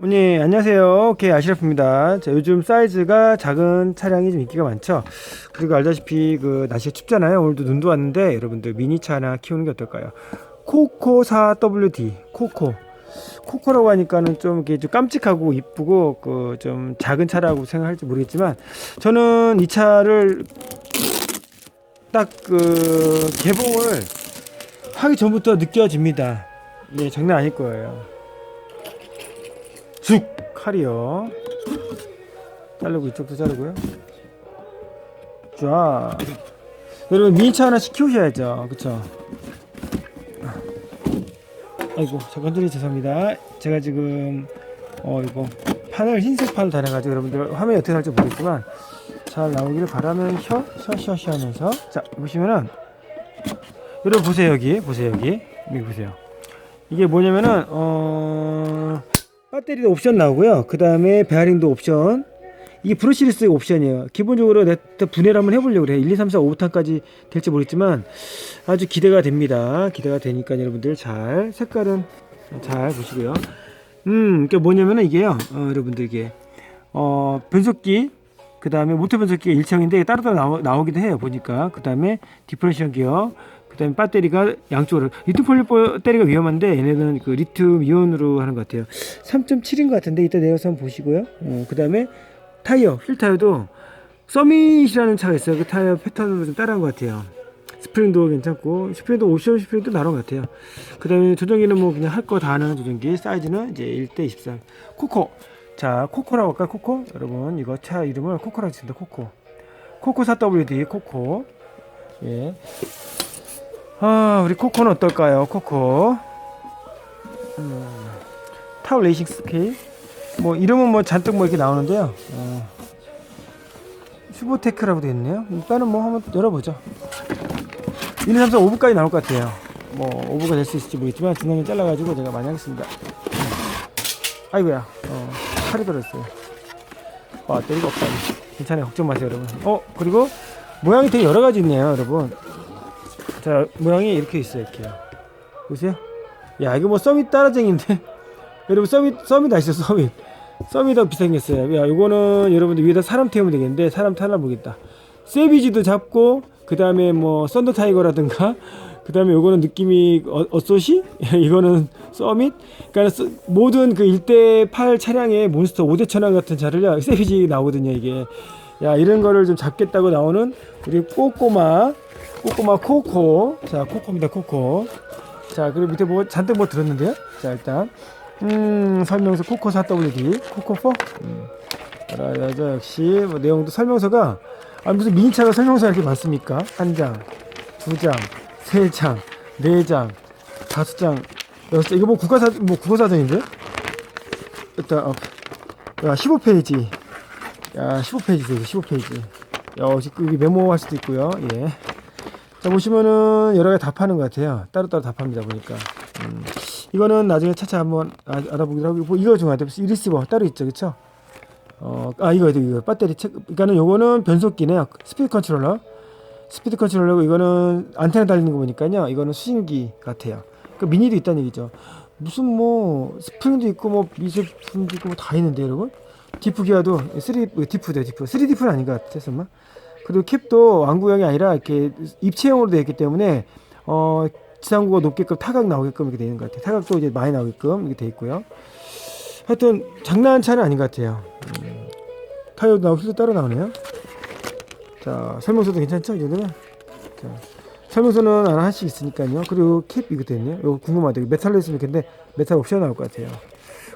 네, 안녕하세요. 오케이, 아시라프입니다. 자, 요즘 사이즈가 작은 차량이 좀 인기가 많죠. 그리고 알다시피 그 날씨가 춥잖아요. 오늘도 눈도 왔는데 여러분들 미니차 하나 키우는 게 어떨까요? 코코 4WD, 코코. 코코라고 하니까는 좀 이렇게 좀 깜찍하고 이쁘고 그 좀 작은 차라고 생각할지 모르겠지만 저는 이 차를 딱 그 개봉을 하기 전부터 느껴집니다. 네, 장난 아닐 거예요. 쑥 칼이요. 자르고 이쪽도 자르고요. 자, 여러분 미니차 하나씩 키우셔야죠, 그쵸? 아이고 잠깐 들이 죄송합니다. 제가 지금 어 이거 판을 흰색 판을 달아가지고 여러분들 화면이 어떻게 나올지 모르겠지만 잘 나오기를 바라면서 셔셔셔 하면서 자 보시면은 여러분 보세요 여기 보세요 여기 여기 보세요 이게 뭐냐면은 어 배터리도 옵션 나오고요. 그 다음에 베어링도 옵션. 이게 브러시리스 옵션이에요. 기본적으로 내가 분해를 한번 해보려고 그래요. 1, 2, 3, 4, 5탄까지 될지 모르겠지만 아주 기대가 됩니다. 기대가 되니까 여러분들 잘 색깔은 잘 보시고요. 음 이게 뭐냐면은 이게요. 어, 여러분들 이게. 어 변속기 그 다음에 모터 변속기가 일체형인데 따로따로 나오, 나오기도 해요 보니까. 그 다음에 디퍼런셜 기어 그 다음에 배터리가 양쪽으로 리튬 폴리 배터리가 위험한데 얘네는 그 리튬 이온으로 하는 것 같아요. 3.7인 것 같은데 이따 내려서 한번 보시고요. 어, 그 다음에 타이어 휠 타이어도 서밋이라는 차가 있어요. 그 타이어 패턴으로 좀 따라한 것 같아요. 스프링도 괜찮고 스프링도 옵션 스프링도 나온 것 같아요. 그 다음에 조정기는 뭐 그냥 할 거 다 하는 조정기 사이즈는 이제 1대 24 코코. 자 코코라고 할까요? 코코? 여러분 이거 차 이름을 코코라고 칩니다. 코코. 코코 4WD 코코. 예. 아 우리 코코는 어떨까요? 코코. 음, 타워 레이싱 스케일 뭐 이름은 뭐 잔뜩 뭐 이렇게 나오는데요. 어, 슈보테크라고 되어 있네요. 일단은 뭐 한번 열어보죠. 1, 2, 3, 4, 5부까지 나올 것 같아요. 뭐 5부가 될 수 있을지 모르겠지만 중간에 잘라가지고 제가 많이 하겠습니다. 아이고야. 어, 칼이 들어있어요. 와 때리가 없다. 괜찮아요. 걱정 마세요 여러분. 어 그리고 모양이 되게 여러 가지 있네요 여러분 자 모양이 이렇게 있어요 이렇게요 보세요. 야 이거 뭐 서밋 따라쟁인데? 여러분 서밋 서밋 아시죠 서밋 서밋하고 비슷하겠어요. 야 이거는 여러분들 위에다 사람 태우면 되겠는데 사람 모르겠다. 세비지도 잡고 그 다음에 뭐 썬더 타이거라든가 그 다음에 요거는 느낌이 어, 어쏘시? 이거는 서밋 그러니까 서- 모든 그 1대8 차량의 몬스터 5대 천왕 같은 차를요 세비지 나오거든요 이게 야 이런 거를 좀 잡겠다고 나오는 우리 꼬꼬마 꼬꼬마 코코. 자 코코입니다 코코. 자 그리고 밑에 뭐 잔뜩 뭐 들었는데요? 자 일단. 음 설명서 코코 4WD 코코 4 음. 알아야죠 역시 뭐 내용도 설명서가 아 무슨 미니차가 설명서가 이렇게 많습니까? 한 장, 두 장, 세 장, 네 장, 다섯 장, 여섯 장. 이거 뭐 국가사 뭐 국어사전인데? 일단 어, 야 15페이지 야 15페이지죠 15페이지. 야 지금 여기 메모할 수도 있고요. 예. 자 보시면은 여러 개다 파는 것 같아요. 따로따로 다 팝니다 보니까. 음. 이거는 나중에 차차 한번 아- 알아보기로 하고 이거 중요하대 이 리시버 따로 있죠 그쵸? 어, 아 이거 이거 이거. 배터리 체 그러니까는 요거는 변속기네요. 스피드 컨트롤러. 스피드 컨트롤러고 이거는 안테나 달리는 거 보니까요. 이거는 수신기 같아요. 그 미니도 있다는 얘기죠. 무슨 뭐 스프링도 있고 뭐 미제품도 있고 뭐 다 있는데 여러분 디프 기어도 3 디프죠 디프. 3 디프는 아닌 것 같아 설마? 그리고 캡도 왕구형이 아니라 이렇게 입체형으로 되어 있기 때문에 어 지상구가 높게끔 타각 나오게끔 이렇게 되는 것 같아요. 타각도 이제 많이 나오게끔 이렇게 되어 있고요. 하여튼 장난 차는 아닌 것 같아요. 음, 타이어도 나오고 휠도 따로 나오네요. 자 설명서도 괜찮죠 이 정도면? 자, 설명서는 하나 하나씩 있으니까요. 그리고 캡 이것도 있네요. 이거 궁금하다. 이거 메탈로 있으면 좋겠는데 메탈 옵션 나올 것 같아요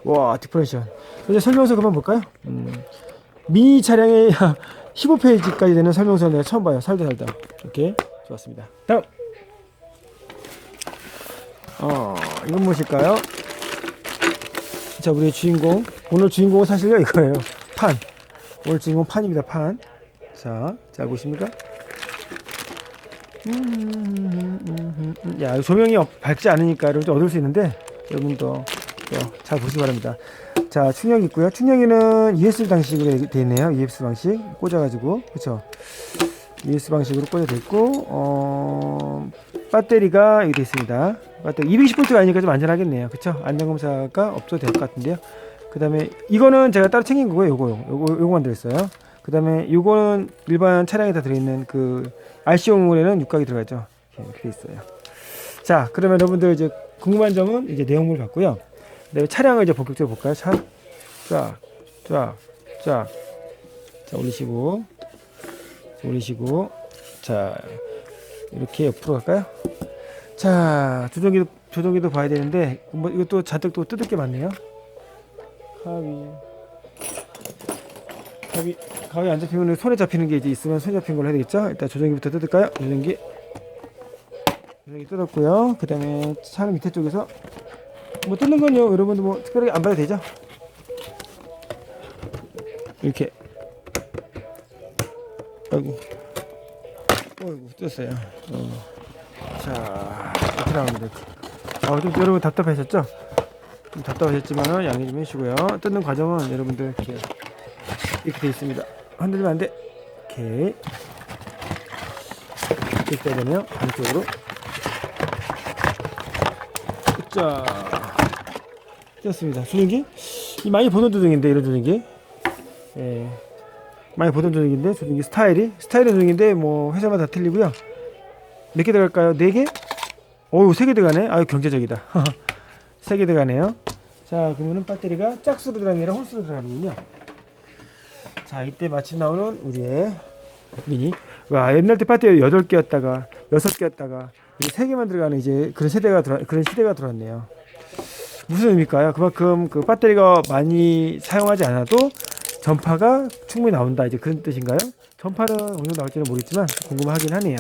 와 디퍼런셜 이제 설명서 그만 볼까요? 음, 미니 차량의 15페이지까지 되는 설명서 내가 처음 봐요. 살다 살다. 이렇게 좋았습니다. 다음. 어 이건 무엇일까요? 자 우리의 주인공. 오늘 주인공은 사실요 이거예요. 판. 오늘 주인공 판입니다 판자 잘 보십니까? 음, 음, 음, 음. 야 조명이 없- 밝지 않으니까 여러분 얻을 수 있는데 여러분도. 또 잘 보시기 바랍니다 자 충격 있고요 충격기는 USB 방식으로 되어 있네요 USB 방식 꽂아가지고 그쵸 USB 방식으로 꽂아져 있고 어 배터리가 이렇게 있습니다 배터리 220V가 아니니까 좀 안전하겠네요 그쵸 안전 검사가 없어도 될 것 같은데요 그다음에 이거는 제가 따로 챙긴 거고요. 요거 요거 요거만 들어있어요. 그다음에 요거는 일반 차량에 다 들어있는 그 RC용물에는 육각이 들어가죠. 이렇게 돼 있어요. 자, 그러면 여러분들 이제 궁금한 점은 이제 내용물 봤고요. 그다음에 차량을 이제 본격적으로 볼까요? 차, 쫙, 쫙, 쫙. 자 올리시고, 자, 올리시고, 자 이렇게 옆으로 갈까요? 자 조종기도 조종기도 봐야 되는데 뭐 이것도 잔뜩 또 뜯을 게 많네요. 가위, 가위, 가위 안 잡히면 손에 잡히는 게 이제 있으면 손에 잡힌 걸로 해야 되겠죠? 일단 조종기부터 뜯을까요? 조종기. 조종기 뜯었고요. 그 다음에 차는 밑에 쪽에서 뭐 뜯는 건요. 여러분들 뭐 특별하게 안 봐도 되죠? 이렇게. 아이고. 어이구 뜯었어요. 어. 자 이렇게 나옵니다. 아, 좀 여러분 답답하셨죠? 좀 답답하셨지만 양해 좀 해주시고요. 뜯는 과정은 여러분들 이렇게 이렇게 돼 있습니다. 흔들리면 안돼. 이렇게 해야 되네요. 반대쪽으로. 자 뜯었습니다. 조종기 이 많이 보는 조종인데 이런 조종기 예. 많이 보던 조종인데 조종기 스타일이? 스타일의 조종인데 뭐 회사마다 다 틀리고요. 몇 개 들어갈까요? 네 개? 어우 세 개 들어가네. 아유 경제적이다. 세 개 들어가네요. 자 그러면은 배터리가 짝수로 아니라 홀수로 들어가는군요. 자 이때 마침 나오는 우리의 미니. 와 옛날 때 배터리 8개였다가 6개였다가 이제 3개만 들어가는 이제 그런 세대가 들어 그런 시대가 들어왔네요 무슨 의미일까요? 그만큼 그 배터리가 많이 사용하지 않아도 전파가 충분히 나온다 이제 그런 뜻인가요? 전파는 어느 정도 나올지는 모르겠지만 궁금하긴 하네요.